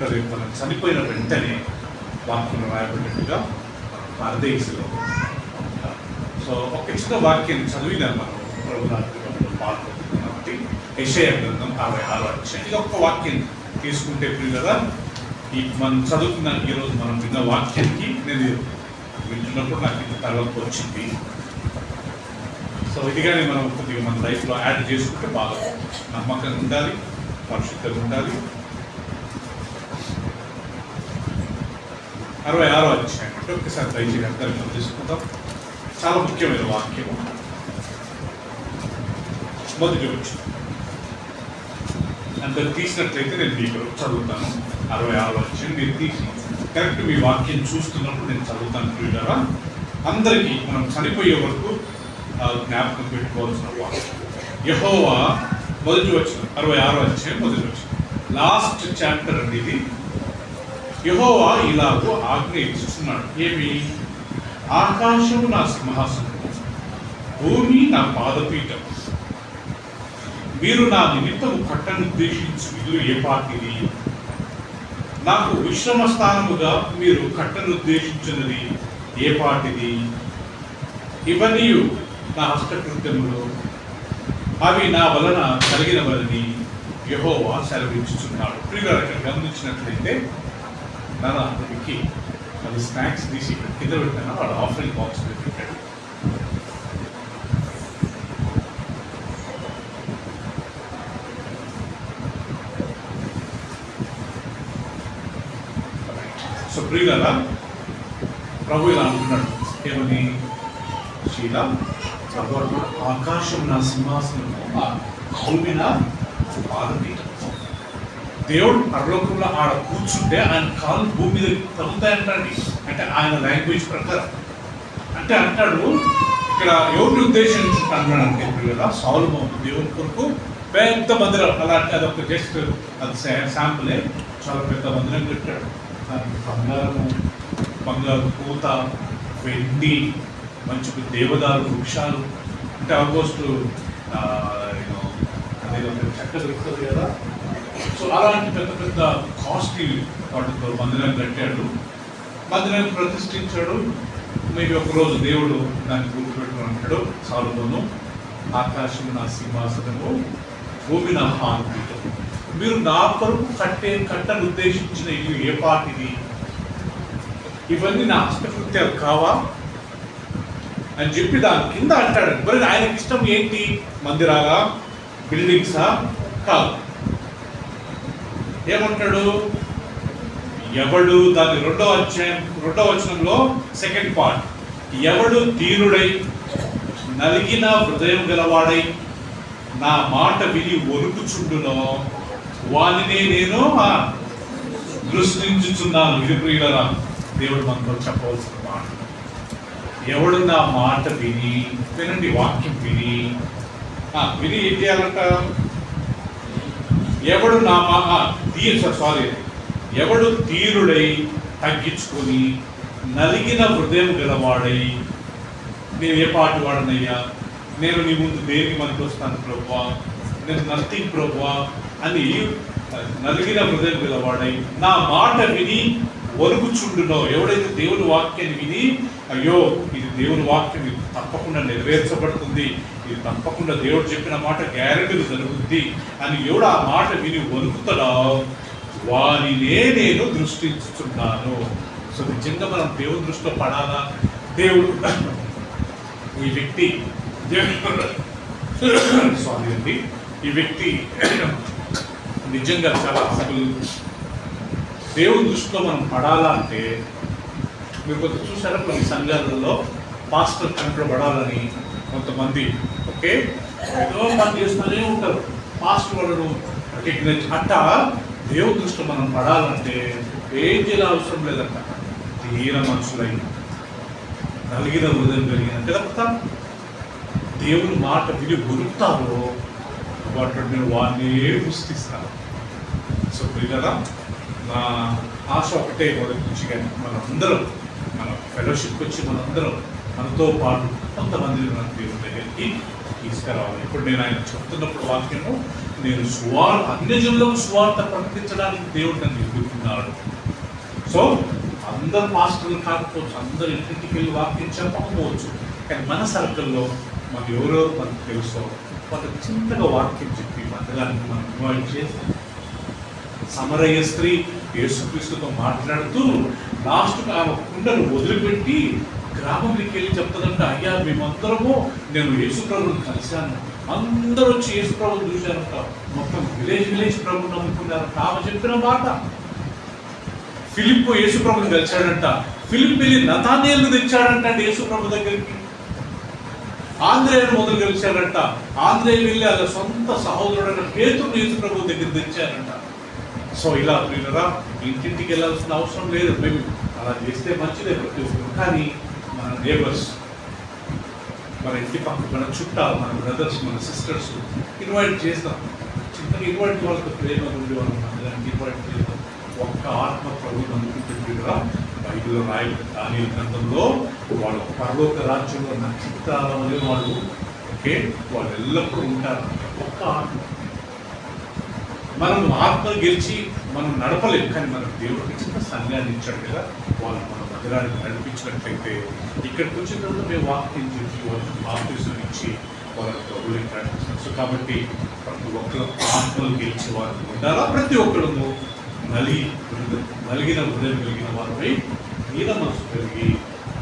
ఉంటుంది మనం చనిపోయిన వెంటనే వాక్యం రాయబడినట్టుగా భారతదేశంలో సో ఒక చిన్న వాక్యం చదివిన మనం. ప్రభుత్వం పాల్గొంటున్నాం కాబట్టి యెషయా గ్రంథం అరవై ఆరు అధ్యాయం. ఇది ఒక్క వాక్యం తీసుకుంటే కదా? ఈ మనం చదువుకున్న ఈరోజు మనం విన్న వాక్యానికి నేను వింటున్నప్పుడు నాకు ఇంత తర్వాత వచ్చింది. సో ఇదిగానే మనం కొద్దిగా మన లైఫ్లో యాడ్ చేసుకుంటే బాగా నమ్మకంగా ఉండాలి పరిశుద్ధంగా ఉండాలి. అరవై ఆరో అధ్యాయం అంటే ఒకసారి దయచేసి అందరికీ మనం తీసుకుందాం చాలా ముఖ్యమైన వాక్యం. మొదటి వచ్చి అందరు తీసినట్లయితే నేను మీకు చదువుతాను. అరవై ఆరో అధ్యాయం మీరు తీసి. కరెక్ట్ మీ వాక్యం చూస్తున్నప్పుడు నేను చదువుతాను ప్రియులరా. అందరికీ మనం చనిపోయే వరకు జ్ఞాపకం పెట్టుకోవాల్సిన వాక్యం. యహోవా మొదటి వచ్చిన అరవై ఆరో అధ్యాయం మొదటి వచ్చిన లాస్ట్ చాప్టర్ అండి ఇది యహోవా ఇలాగూ ఆజ్ఞ ఇస్తున్నాడు ఏమి? ఆకాశము నా సింహాసనం భూమి నా పాదపీఠం మీరు నా నిమిత్తము కట్టనుద్దేశించి విధులు ఏ పాటిది నాకు విశ్రమ స్థానముగా మీరు కట్టనుద్దేశించినది ఏ పాటిది ఇవన్నీ నా హస్తకృత్యములు అవి నా వలన కలిగినవని యహోవా సెలవించుచున్నాడు ప్రియులు గమనించినట్లయితే గమనించినట్లయితే నాన్న విక్కి అది స్నాక్స్ తీసి ఇక్కడ కింద పెట్టాను వాడు ఆఫరింగ్ బాక్స్ పెట్టాడు సో ప్రియులరా ప్రభు ఇలా అంటున్నాడు. ఏమని శీల ప్రభు అంటున్నాడు, ఆకాశం నా సింహాసనము ఆ భూమి నా పాదపీఠం దేవుడు పరలోకంలో ఆడ కూర్చుంటే ఆయన కాలు భూమి మీద తగులుతాయంటండి అంటే ఆయన లాంగ్వేజ్ ప్రకారం. అంటే అంటాడు ఇక్కడ ఎవరిని ఉద్దేశించి అన్నాడు అంటే కదా సాల్మో దేవుని కొరకు పెద్ద మందిరం అలాంటి అదొక జస్ట్ అది శాంపులే చాలా పెద్ద మందిరం కట్టాడు. దానికి బంగారము బంగారు పూత వెండి మంచి దేవదారు వృక్షాలు. అంటే ఆల్మోస్ట్ అనేది ఒక చెక్క దొరుకుతుంది కదా. సో అలాంటి పెద్ద పెద్ద కాస్ట్లీ వాటితో మందిరం కట్టాడు. మందిరం ప్రతిష్ఠించాడు. మేబీ ఒకరోజు దేవుడు దాన్ని గుర్తుపెట్టుకుని అంటాడు సాలులోను ఆకాశం నా సింహాసనము భూమి నా హాంతితో మీరు నా కొరకు కట్టే కట్టను ఉద్దేశించిన ఇల్లు ఏ పాటిది ఇవన్నీ నా హస్తకృత్యాలు కావా? అని చెప్పి దాని కింద అంటాడు. మరి ఆయనకి ఇష్టం ఏంటి? మందిరాగా బిల్డింగ్సా? కాదు. ఏమంటాడు? ఎవడు దాని రెండో అధ్యాయం రెండో వచనంలో సెకండ్ పార్ట్ ఎవడు తీరుడై నలిగిన హృదయం గలవాడై నా మాట విని వణుకుచుండునో వానినే నేను దృష్టించుచున్నాను. ఇది ప్రియులరా దేవుడు మనతో చెప్పవలసిన మాట. ఎవడు నా మాట విని వినండి వాక్యం విని విని ఏం చేయాలంట? ఎవడు నా మా తీర్చ సారీ ఎవడు తీరుడై తగ్గించుకొని నలిగిన హృదయం గలవాడై నేను ఏ పాట వాడనయ్యా? నేను నీ ముందు దేనికి మనకు వస్తాను ప్రభువా నేను నథింగ్ ప్రభువా అని నలిగిన హృదయం గలవాడై నా మాట విని వణుకుచుండునో? ఎవడైతే దేవుని వాక్యాన్ని విని అయ్యో ఇది దేవుని వాక్యం తప్పకుండా నెరవేర్చబడుతుంది. ఇది తప్పకుండా దేవుడు చెప్పిన మాట గ్యారెంటీలు జరుగుద్ది. అని ఎవడు ఆ మాట విని వణుకుతడా వారినే నేను దృష్టించుతున్నాను సో నిజంగా మనం దేవుడి దృష్టిలో పడాలా? దేవుడు ఈ వ్యక్తి సారీ అండి ఈ వ్యక్తి నిజంగా చాలా అసలు దేవుని దృష్టిలో మనం పడాలా అంటే మీరు కొంత చూసారా కొన్ని సంఘాలలో పాస్టర్ కనపడబడాలని కొంతమంది ఓకే? ఏదో పని చేస్తూనే ఉంటారు పాస్ట్ వాళ్ళు రికగ్నైజ్ అట్ట దేవుడి దృష్టి మనం పడాలంటే ఏం చేయాలి అవసరం లేదంట. తీర మనుషులై నలిగిన హృదయం కలిగిన తప్ప దేవుని మాట విని గురుతారో వాటి నేను వాడిని పుష్టిస్తాను సో కదా నా ఆశ ఒకటే మొదటి నుంచి కానీ మనందరం మన ఫెలోషిప్ వచ్చి మనందరం మనతో పాటు కొంతమంది మన దేవుని దగ్గరికి తీసుకురావాలి. ఇప్పుడు నేను ఆయన చెప్తున్నప్పుడు వాక్యము నేను సువార్ అన్యజనులకు సువార్త ప్రకటించడానికి దేవుడు నన్ను ఎదుర్కొన్నాడు సో అందరు మాస్టర్లు కాకపోవచ్చు అందరు ఇంటికి వెళ్ళి వాక్యం చెప్పకపోవచ్చు కానీ మన సర్కిల్లో మన ఎవరెవరు మనకు తెలుసో వాళ్ళకి చిన్నగా వాక్యం చెప్పి మందిరానికి మనం ఇన్వాల్వ్ చేసి సమరయ్య స్త్రీ యేసుక్రీస్తుతో మాట్లాడుతూ లాస్ట్కు ఆమె కుండను వదిలిపెట్టి గ్రామంలోకి వెళ్ళి చెప్తుందంట అయ్యా మేమందరము నేను యేసు ప్రభుని కలిశాను. అందరూ వచ్చి యేసు ప్రభుని చూశారంట. మొత్తం విలేజ్ విలేజ్ ప్రభుని నమ్ముకున్నారంట ఆమె చెప్పిన మాట. ఫిలిప్ యేసు ప్రభుని కలిశాడంట. ఫిలిప్ వెళ్ళి నతానియల్ని తెచ్చాడంట యేసు ప్రభు దగ్గరికి. ఆంధ్రేయుడు మొదలు కలిశాడంట. ఆంధ్రేయులు వెళ్ళి వాళ్ళ సొంత సహోదరుడైన పేతుడు యేసు ప్రభు దగ్గర తెచ్చారంట. సో ఇలా ప్రియులరా ఇంటింటికి వెళ్ళాల్సిన అవసరం లేదు. మేము అలా చేస్తే మంచిదే ప్రతి ఒక్కరు. కానీ మన నేబర్స్ మన ఇంటి పక్క మన చుట్టాలు మన బ్రదర్స్ మన సిస్టర్స్ ఇన్వైట్ చేస్తాం. చిన్న ఇన్వైట్ వాళ్ళకి ప్రేమ ఉండి వాళ్ళు మందిరానికి ఇన్వైట్ చేస్తాం. ఒక్క ఆత్మ ప్రభు అందుకుంటుందిగా బైబిల్లో రాయబడి దాని గ్రంథంలో వాళ్ళు పరలోక రాజ్యంలో నక్షత్రాల అనే వాళ్ళు ఓకే? వాళ్ళు ఎల్లప్పుడూ ఉంటారు. ఒక్క ఆత్మ. మనం ఆత్మ గెలిచి మనం నడపలేము కానీ మనకు దేవుడికి చిన్న సంఘాన్ని ఇచ్చాడు కదా వాళ్ళు మనం మందిరానికి నడిపించినట్లయితే ఇక్కడికి వచ్చిన తర్వాత మేము వాక్యం చేసి వాళ్ళకి బాప్తిజం ఇచ్చి వాళ్ళకి ప్రభువుని సో కాబట్టి ప్రతి ఒక్కరు ఆత్మలు గెలిచే వారు ఉండాలా? ప్రతి ఒక్కరు నలిగి నలిగిన హృదయం కలిగిన వారిపై మీద మనసు కలిగి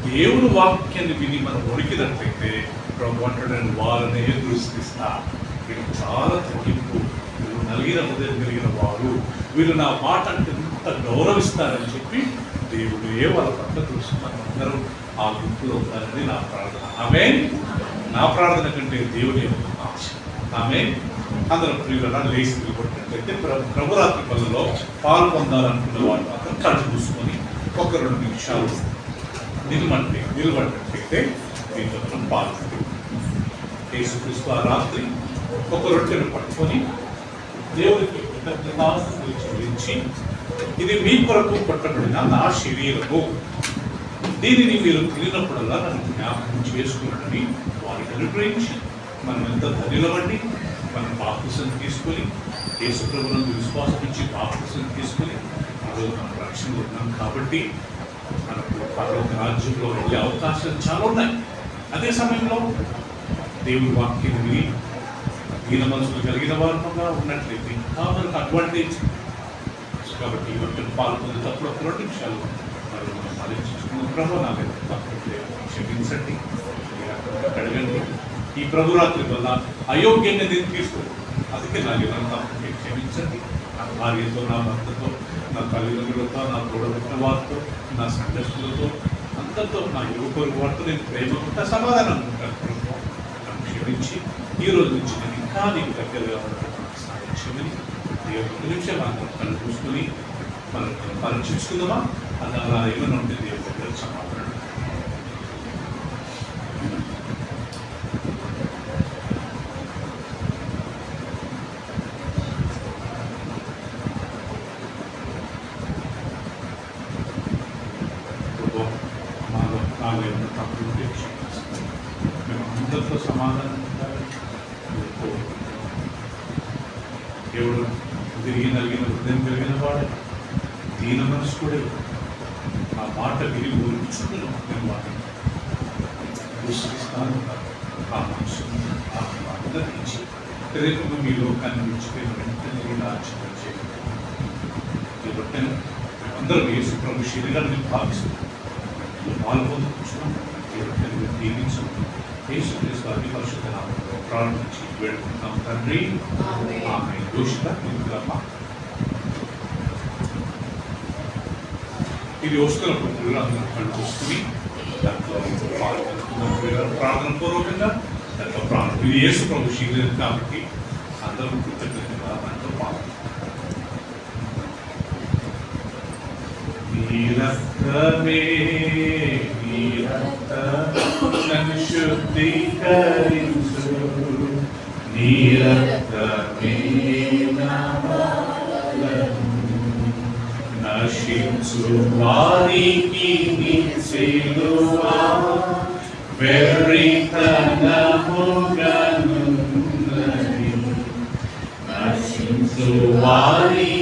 దేవుడు వాక్యాన్ని విని మనం ఉడికినట్లయితే ప్రభు అంటాడని వాళ్ళని దృష్టిస్తా ఇది చాలా తగ్గింపు. వీళ్ళు నలిగిన హృదయం కలిగిన వారు. వీళ్ళు నా మాట అంటే ఎంత గౌరవిస్తారని చెప్పి దేవుడే వాళ్ళ పట్ల చూసి మనం అందరం ఆ గుంపులో ఉండాలని నా ప్రార్థన. ఆమె నా ప్రార్థన కంటే దేవుడే ఆశ ఆమె అందరూ ప్రియులరా లేచి నిలబడినట్లయితే ప్ర- ప్రభురాత్రి పనులలో పాల్పొందాలనుకున్న వాళ్ళు మాత్రం కళ్ళు చూసుకొని ఒక రెండు నిమిషాలు నిలబడి నిలబడినట్లయితే దీంతో మనం పాల్గొంటాం యేసుక్రీస్తు ఆ రాత్రి ఒక రొట్టెను పట్టుకొని దేవుడికి కృతజ్ఞతాస్తుతులు చెల్లించి ఇది మీ కొరకు పట్టబడిన నా శరీరము. దీనిని మీరు తిరిగినప్పుడల్లా నన్ను జ్ఞాపకం చేసుకున్నాడని వారికి అనుగ్రహించి మనం ఎంత ధనిలవండి మనం బాప్తిసం తీసుకొని యేసు విశ్వాసం ఇచ్చి బాప్తిసం తీసుకొని ఈరోజు మనం రక్షణ ఉన్నాం కాబట్టి మనకు పర్లోక రాజ్యంలో వెళ్ళే అవకాశాలు చాలా ఉన్నాయి. అదే సమయంలో దేవుడి వాక్యం విని దీన మనసులు కలిగిన వారుగా ఉన్నట్లయితే ఇంకా మనకు అడ్వాంటేజ్ కాబట్టి ఇవన్నీ పాల్పొందేటప్పుడు ఒక రెండు నిమిషాలు మరి మనం ఆలోచించుకున్న ప్రభు నాకు మీద క్షమించండి. అడగండి ఈ ప్రభురాత్రి వల్ల అయోగ్యంగా నేను తీసుకోండి. అందుకే నా ఏదైనా తప్పుంటే క్షమించండి. నా భార్యతో నా భర్తతో నా తల్లిదండ్రులతో నా తోడబుట్టిన వారితో నా సంఘర్షులతో అందరితో నా యువకుల వారితో నేను ప్రేమకుంటా సమాధానం ఉంటాను నన్ను క్షమించి ఈ రోజు నుంచి నేను ఇంకా నీకు దగ్గరగా ఉండడానికి సాయం చేయమని దేవుడు ఒక మనం అందరం చూసుకుని మనం పరీక్షించుకుందామా అది అలా ఏమైనా ఉంటే దేవుడు దగ్గర సమాధానం మేము అందరితో సమాధానం దేవుడు తిరిగి నలిగిన హృదయం కలిగిన వాడే. దీన మనసుకుడే. ఆ మాట విని ఊరించుకున్నాం మేము వాడిని. దృష్టిస్తాను ఆ మనసు ఆ అందరి నుంచి రేపు మీ లోకాన్ని విడిచిపోయిన వెంటనే కూడా చేయండి. ఈ రొట్టెను మేమందరం యేసు ప్రభు శరీరాన్ని భావిస్తున్నాం. పాల్పొందుకుంటున్నాం ఈ రొట్టెను మీరు దీవించండి యేసు క్రీస్తు అతి పరిశుద్ధ నామంలో ప్రారంభించి వేడుకుంటున్నాం తండ్రి. ఆమె దోషిత ఇది వస్తున్నప్పుడు పిల్లలందరూ వస్తుంది దాంట్లో ప్రార్థన పూర్వకంగా దాంట్లో ప్రార్థన. ఇది యేసు ప్రభు శరీరం కాబట్టి అందరూ కృతజ్ఞతగా దాంట్లో రక్తమే రక్తం నన్ను శుద్ధీకరించు నీ రక్తమే నా పాపాలను నశించు వారికి నీ సిలువా వెర్రితనముగనున్నది వారికి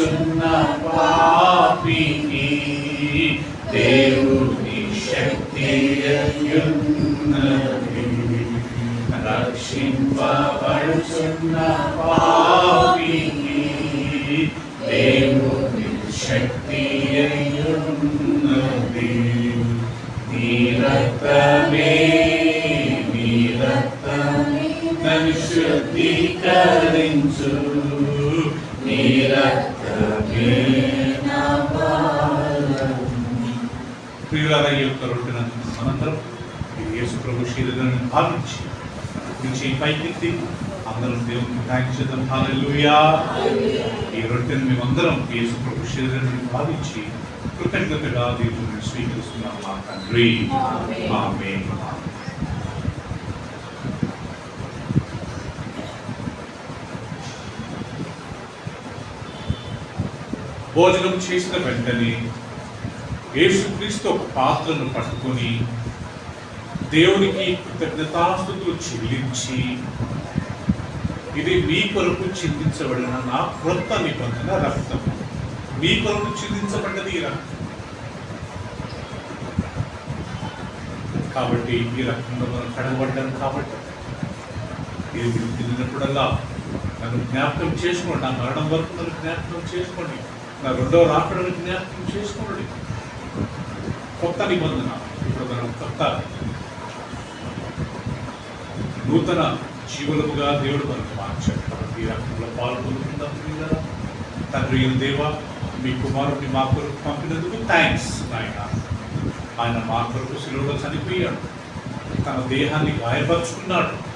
రక్షింపబడుచున్న పాపికి దేవుని శక్తి అయ్యున్నది. రక్షింపబడుచున్న పాపికి దేవుని శక్తి అయ్యున్నది. నీ రక్తమే నీ రక్తమే నన్ను శుద్ధీకరించు భావించి గురించి పైకెత్తి అందరం దేవునికి థ్యాంక్స్ చేద్దాం హల్లెలూయా. ఈ రొట్టెను మేమందరం యేసు ప్రభు శరీరాన్ని భావించి కృతజ్ఞతగా దేవుని స్వీకరిస్తున్నాం. మా తండ్రి. ఆమేన్. భోజనం చేసిన వెంటనే యేసుక్రీస్తు ఒక పాత్రను పట్టుకొని దేవునికి కృతజ్ఞతాస్థుతులు చెల్లించి ఇది మీ కొరకు చిందించబడిన నా క్రొత్త నిబంధన రక్తం. మీ కొరకు చిందించబడ్డది ఈ రక్తం. కాబట్టి ఈ రక్తంలో మనం కడగబడ్డాను కాబట్టి ఇది మీరు తిరిగినప్పుడల్లా నన్ను జ్ఞాపకం చేసుకోండి. నా మరణం వరకు నన్ను జ్ఞాపకం చేసుకోండి. నా రెండవ రాకడను జ్ఞాపకం చేసుకోండి. కొత్త నిబంధన. ఇప్పుడు మనం కొత్త నూతన జీవులముగా దేవుడు మనకు మార్చాడు. ఈ రకంలో పాల్గొనుకుందాం తండ్రి దేవా దేవ మీ కుమారుడిని మా కొరకు పంపినందుకు థ్యాంక్స్ నాయన. ఆయన మా కొరకు శిలువలో చనిపోయాడు. తన దేహాన్ని గాయపరుచుకున్నాడు.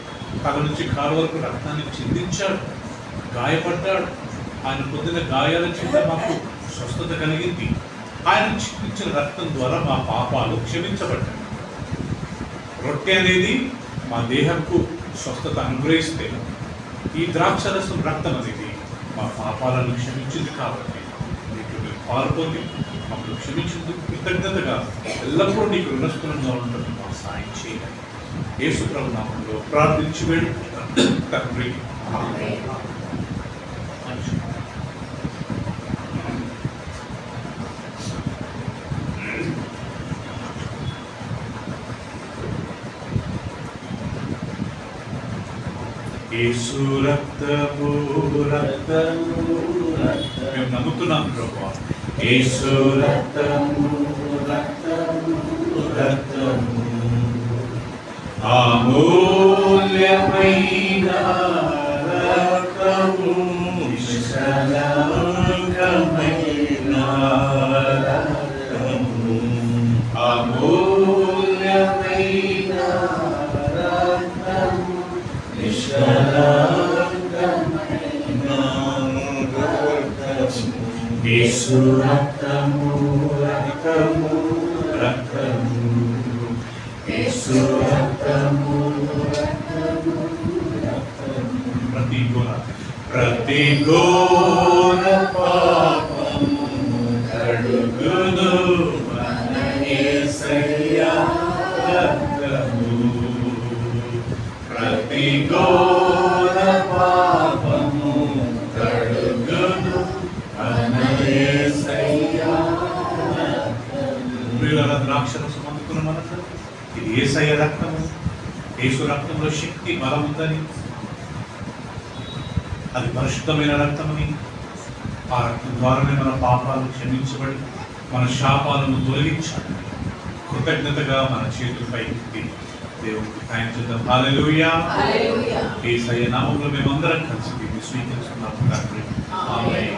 తన నుంచి కాలు వరకు రక్తాన్ని చిందించాడు. గాయపడ్డాడు. ఆయన పొందిన గాయాల చేత మాకు స్వస్థత కలిగింది. ఆయన చిందించిన రక్తం ద్వారా మా పాపాలు క్షమించబడ్డాయి. రొట్టె అనేది మా దేహంకు స్వస్థత అనుగ్రహిస్తే ఈ ద్రాక్షరసం రక్తం అనేది మా పాపాలను క్షమించింది కాబట్టి నీకు మీరు పాల్పొంది మమ్మల్ని క్షమించింది. కృతజ్ఞతగా ఎల్లప్పుడూ నీకు రుణస్థులంగా ఉండడం మా సాయం చేయాలి యేసు ప్రభు నామంలో ప్రార్థించి వేడుకుంటాను తండ్రి ఆమేన్. యేసు రక్తము రక్తము మేము నమ్ముతున్నాం ప్రభా. యేసు రక్తము రక్తము రక్తము. అమూల్యమైన రక్తము నిష్కలంకమైన రక్తము. అమూల్యమైన రక్తము. యేసు రక్తము రక్తము రక్తము రక్తము రక్తము ప్రతి ఘోర ప్రతి ఘోర ప్రతి ఘోర పాపము ఇది ఏసయ్య రక్తము యేసు రక్తంలో శక్తి బలం ఉందని అది పరిశుద్ధమైన రక్తమని ఆ రక్తం ద్వారానే మన పాపాలు క్షమించబడి మన శాపాలను తొలగించాలి. కృతజ్ఞతగా మన చేతులపై తిరిగి దేవుడికి థ్యాంక్స్ చేద్దాం. హల్లెలూయా హల్లెలూయా యేసయ్య నామంలో మేమందరం కలిసి దీన్ని స్వీకరిస్తున్నాము తండ్రి ఆమేన్